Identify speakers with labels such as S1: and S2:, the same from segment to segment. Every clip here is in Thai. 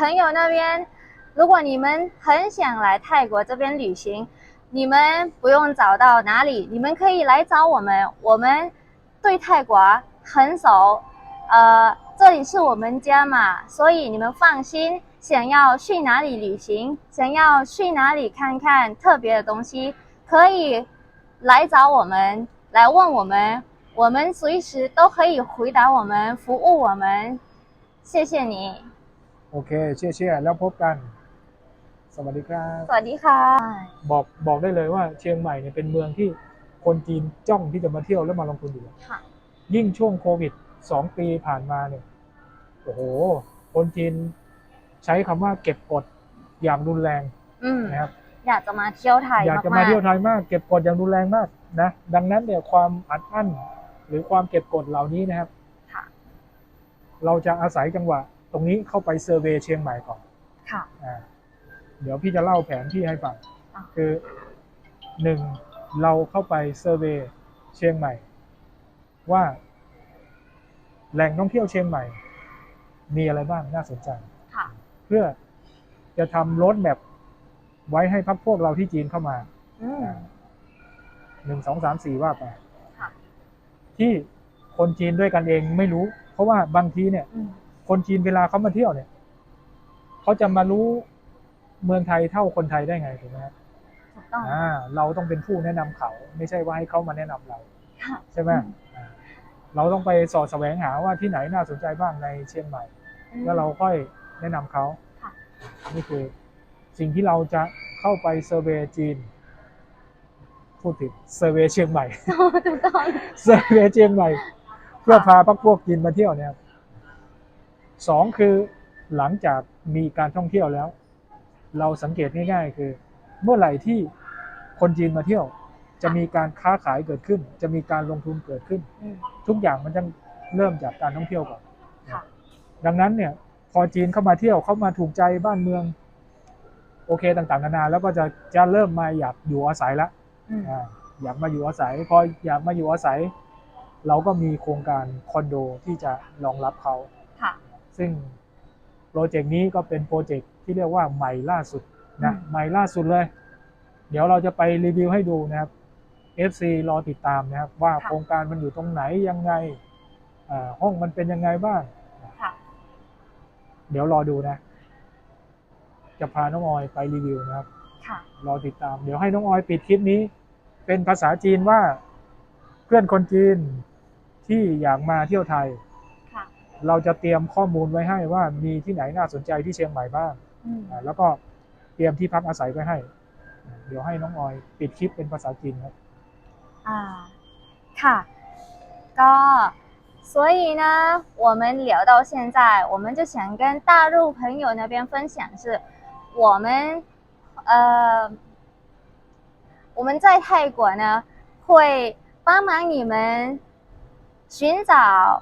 S1: 朋友那边，如果你们很想来泰国这边旅行，你们不用找到哪里，你们可以来找我们，我们对泰国很熟，呃，这里是我们家嘛，所以你们放心。想要去哪里旅行，想要去哪里看看特别的东西，可以来找我们，来问我们，我们随时都可以回答我们，服务我们。谢谢你，
S2: โอเค เชื่อเชื่อแล้วพบกัน สวัสดีครับ
S1: สวัสดีค่ะ
S2: บอกบอกได้เลยว่าเชียงใหม่เนี่ยเป็นเมืองที่คนจีนจ้องที่จะมาเที่ยวและมาลงทุนอยู่แล้ว
S1: ค่ะ
S2: ยิ่งช่วงโควิดสองปีผ่านมาเนี่ย โอ้โห คนจีนใช้คำว่าเก็บกดอย่างรุนแรง
S1: อืม
S2: นะครับ
S1: อยากจะมาเที่ยวไทย
S2: อยากจะ
S1: มา
S2: มากเที่ยวไทยมาก เก็บกดอย่างรุนแรงมากนะ ดังนั้นเนี่ยความอัดอั้น หรือความเก็บกดเหล่านี้นะครับ
S1: ๆค่ะ
S2: เราจะอาศัยจังหวะ ตรงนี้เข้าไปเซอร์เวย์เชียงใหม่ก่อน
S1: ค่ะ
S2: อ่าเดี๋ยวพี่จะเล่าแผนที่ให้ฟัง
S1: อะ
S2: คือหนึ่งเราเข้าไปเซอร์เวย์เชียงใหม่ ว่า แหล่งท่องเที่ยวเชียงใหม่ มีอะไรบ้างน่าสนใจ
S1: ค่ะ
S2: เพื่อจะทำรถแมพไว้ให้พักพวกเราที่จีนเข้ามา
S1: อืม
S2: หนึ่งสองสามสี่ว่าไป
S1: ค่ะ
S2: ที่คนจีนด้วยกันเองไม่รู้ เพราะว่าบางทีเนี่ย
S1: อืม
S2: คนจีนเวลาเขามาเที่ยวเนี่ยเขาจะมารู้เมืองไทยเท่าคนไทยได้ไงถูกไหมครับ
S1: ถูกต้อง
S2: อ่า เราต้องเป็นผู้แนะนำเขา ไม่ใช่ว่าให้เขามาแนะนำเรา
S1: ค่ะ
S2: ใช่ไหมอ่าเราต้องไปสอดแสวงหาว่าที่ไหนน่าสนใจบ้างในเชียงใหม่ แล้วเราค่อยแนะนำเขา
S1: ค่ะ
S2: นี่คือสิ่งที่เราจะเข้าไปเซอร์เวย์จีน พูดถึงเซอร์เวย์เชียงใหม่
S1: ถูกต้อง
S2: เซอร์เวย์เชียงใหม่ เพื่อพาพักพวกจีนมาเที่ยวเนี่ยครับ สองคือหลังจากมีการท่องเที่ยวแล้ว เราสังเกตง่าย ๆ คือ เมื่อไหร่ที่คนจีนมาเที่ยว จะมีการค้าขายเกิดขึ้น จะมีการลงทุนเกิดขึ้น
S1: อืม
S2: ทุกอย่างมันจะเริ่มจากการท่องเที่ยวก่อน
S1: ค่ะ
S2: ดังนั้นเนี่ย พอจีนเข้ามาเที่ยวเข้ามาถูกใจบ้านเมือง โอเคต่างๆนานาแล้วก็จะจะเริ่มมาอยากอยู่อาศัยละ
S1: อืม
S2: อ่าอยากมาอยู่อาศัยพออยากมาอยู่อาศัย เราก็มีโครงการคอนโดที่จะรองรับเขา
S1: ค่ะ
S2: ซึ่งโปรเจกต์นี้ก็เป็นโปรเจกต์ที่เรียกว่าใหม่ล่าสุดนะ
S1: อืม
S2: ใหม่ล่าสุดเลย เดี๋ยวเราจะไปรีวิวให้ดูนะครับ FC รอติดตามนะครับ ว่าโครงการมันอยู่ตรงไหนยังไงอ่าห้องมันเป็นยังไงบ้าง
S1: ค่ะ
S2: เดี๋ยวรอดูนะ จะพาน้องออยไปรีวิวนะครับ
S1: ค่ะ
S2: รอติดตาม เดี๋ยวให้น้องออยปิดคลิปนี้ เป็นภาษาจีนว่าเพื่อนคนจีนที่อยากมาเที่ยวไทย
S1: ค่ะ
S2: เราจะเตรียมข้อมูลไว้ให้ว่ามีที่ไหนน่าสนใจที่เชียงใหม่บ้าง
S1: อืม
S2: อ่าแล้วก็เตรียมที่พักอาศัยไว้ให้อ่าเดี๋ยวให้น้องออย ปิดคลิปเป็นภาษาจีนครับ
S1: 啊，ค่ะก็所以呢，我们聊到现在，我们就想跟大陆朋友那边分享是，我们呃我们在泰国呢会帮忙你们寻找、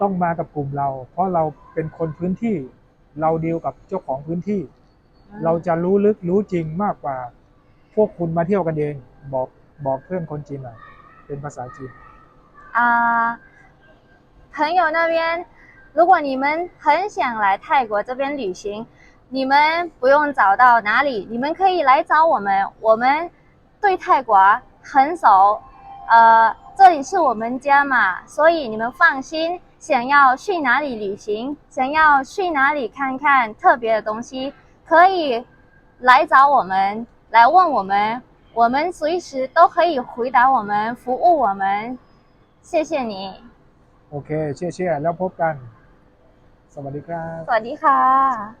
S2: ต้องมากับกลุ่มเรา เพราะเราเป็นคนพื้นที่ เราดีลกับเจ้าของพื้นที่ เราจะรู้ลึกรู้จริงมากกว่า พวกคุณมาเที่ยวกันเอง บอกบอกเพื่อนคนจีนหน่อยเป็นภาษาจีน
S1: 啊、朋友那边，如果你们很想来泰国这边旅行，你们不用找到哪里，你们可以来找我们，我们对泰国很熟，呃，这里是我们家嘛，所以你们放心。 想要去哪里旅行，想要去哪里看看特别的东西，可以来找我们，来问我们，我们随时都可以回答我们，服务我们。谢谢你，
S2: โอเค เชื่อเชื่อแล้วพบกัน สวัสดีครับ
S1: สวัสดีค่ะ ะ。